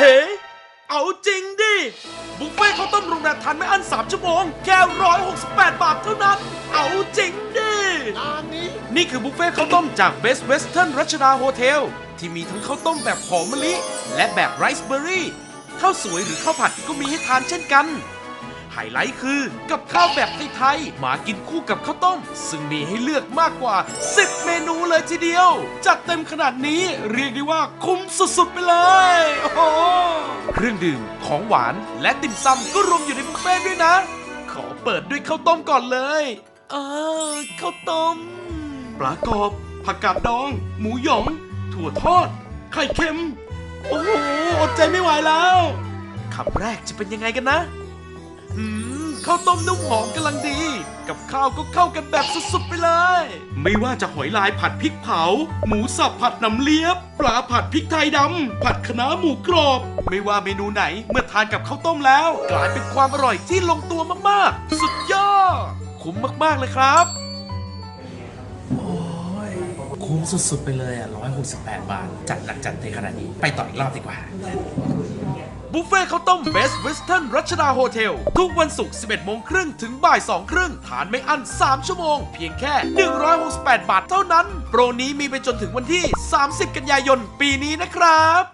เฮ้ เอาจริงดิ บุฟเฟ่ต์ข้าวต้มโรงแรมทานไม่อั้น3ชั่วโมง แค่ 168 บาทเท่านั้น เอาจริงดิ นี่คือบุฟเฟ่ต์ข้าวต้มจาก Best Western รัชดาโฮเทล ที่มีทั้งข้าวต้มแบบหอมมะลิ และแบบไรซ์เบอร์รี่ข้าวสวยหรือข้าวผัดก็มีให้ทานเช่นกัน ไฮไลท์คือกับข้าวแบบไทยๆมากินคู่กับข้าวต้ม ซึ่งมีให้เลือกมากกว่า 10 เมนูเลยทีเดียว จัดเต็มขนาดนี้เรียกได้ว่าคุ้มสุดๆไปเลย โอ้โหเครื่องดื่มของหวานและติ่มซำก็รวมอยู่ในบุฟเฟ่ต์ด้วยนะ ขอเปิดด้วยข้าวต้มก่อนเลยอ่าข้าวต้มปลากรอบ ผักกาดดอง หมูหยอง ถั่วทอด ไข่เค็ม โอ้โห อดใจไม่ไหวแล้วคำแรกจะเป็นยังไงกันนะ หืมข้าวต้มนุ่มหอมกำลังดี กับข้าวก็เข้ากันแบบสุดๆไปเลย ไม่ว่าจะหอยลายผัดพริกเผา หมูสับผัดน้ำเลียบ ปลาผัดพริกไทยดำผัดคะน้าหมูกรอบ ไม่ว่าเมนูไหนเมื่อทานกับข้าวต้มแล้ว กลายเป็นความอร่อยที่ลงตัวมากๆ สุดยอด คุ้มมากๆเลยครับคุ้มสุดๆไปเลยอะ168 บาท จัดหนักจัดเต็มขนาดนี้ ไปต่ออีกรอบดีกว่า บุฟเฟ่ต์ข้าวต้ม Best Western รัชดาโฮเทล ทุกวันศุกร์ 11 โมงครึ่ง ถึงบ่าย 2 ครึ่ง ทานไม่อั้น 3 ชั่วโมง เพียงแค่ 168 บาทเท่านั้น โปรนี้มีไปจนถึงวันที่ 30 กันยายน ปีนี้นะครับ